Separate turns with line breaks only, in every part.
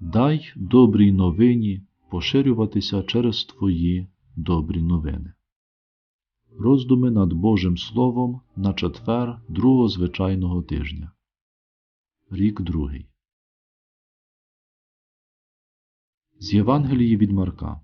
Дай добрій новині поширюватися через Твої добрі новини. Роздуми над Божим Словом на четвер другого звичайного тижня. Рік другий. З Євангелії від Марка.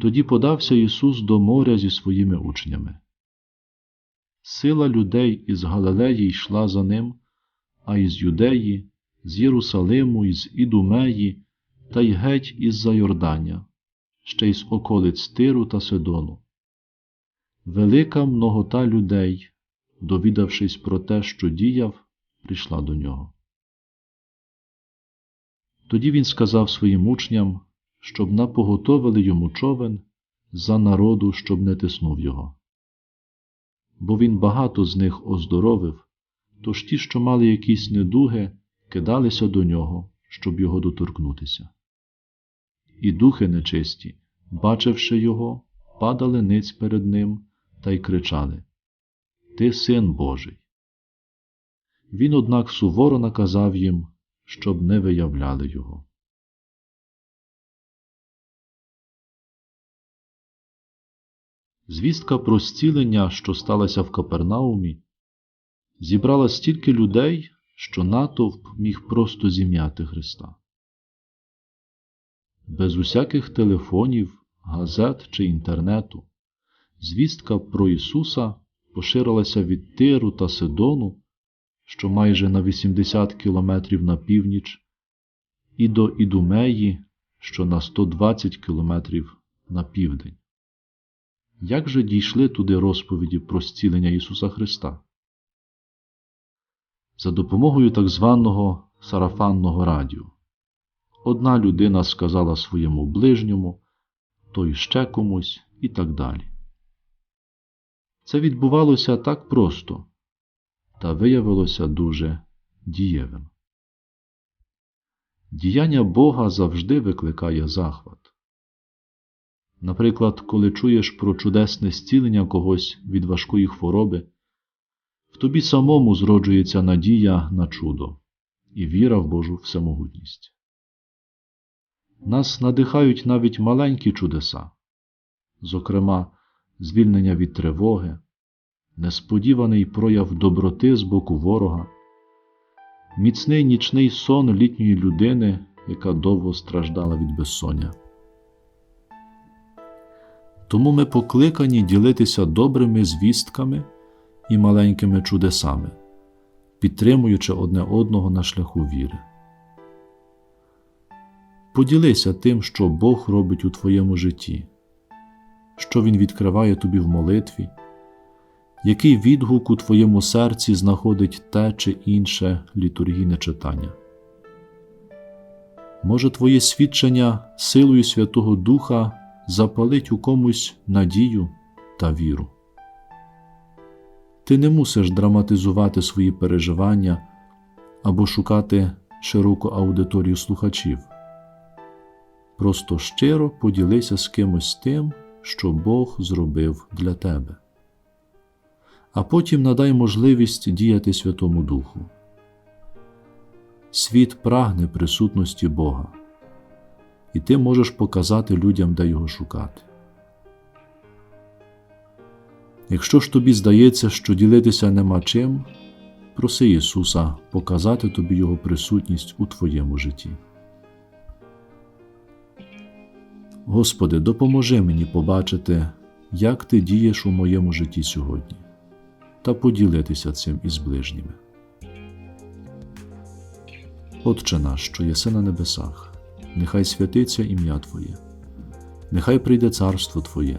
Тоді подався Ісус до моря зі своїми учнями. Сила людей із Галилеї йшла за ним, а із Юдеї, з Єрусалиму, із Ідумеї та й геть із-за Йордання, ще й з околиць Тиру та Сидону. Велика многота людей, довідавшись про те, що діяв, прийшла до нього. Тоді він сказав своїм учням, щоб напоготовили йому човен за народу, щоб не тиснув його. Бо він багато з них оздоровив, тож ті, що мали якісь недуги, кидалися до нього, щоб його доторкнутися. І духи нечисті, бачивши його, падали ниць перед ним та й кричали Ти син Божий. Він, однак, суворо наказав їм, щоб не виявляли його. Звістка про зцілення, що сталася в Капернаумі, зібрала стільки людей, що натовп міг просто зім'яти Христа. Без усяких телефонів, газет чи інтернету, звістка про Ісуса поширилася від Тиру та Сидону, що майже на 80 кілометрів на північ, і до Ідумеї, що на 120 кілометрів на південь. Як же дійшли туди розповіді про зцілення Ісуса Христа? За допомогою так званого сарафанного радіо. Одна людина сказала своєму ближньому, той ще комусь і так далі. Це відбувалося так просто та виявилося дуже дієвим. Діяння Бога завжди викликає захват. Наприклад, коли чуєш про чудесне зцілення когось від важкої хвороби, в тобі самому зроджується надія на чудо і віра в Божу всемогутність. Нас надихають навіть маленькі чудеса, зокрема, звільнення від тривоги, несподіваний прояв доброти з боку ворога, міцний нічний сон літньої людини, яка довго страждала від безсоння. Тому ми покликані ділитися добрими звістками і маленькими чудесами, підтримуючи одне одного на шляху віри. Поділися тим, що Бог робить у твоєму житті, що Він відкриває тобі в молитві, який відгук у твоєму серці знаходить те чи інше літургійне читання. Може, твоє свідчення силою Святого Духа запалить у комусь надію та віру. Ти не мусиш драматизувати свої переживання або шукати широку аудиторію слухачів. Просто щиро поділися з кимось тим, що Бог зробив для тебе. А потім надай можливість діяти Святому Духу. Світ прагне присутності Бога і ти можеш показати людям, де його шукати. Якщо ж тобі здається, що ділитися нема чим, проси Ісуса показати тобі Його присутність у твоєму житті. Господи, допоможи мені побачити, як Ти дієш у моєму житті сьогодні, та поділитися цим із ближніми. Отче наш, що єси на небесах нехай святиться ім'я Твоє, нехай прийде царство Твоє,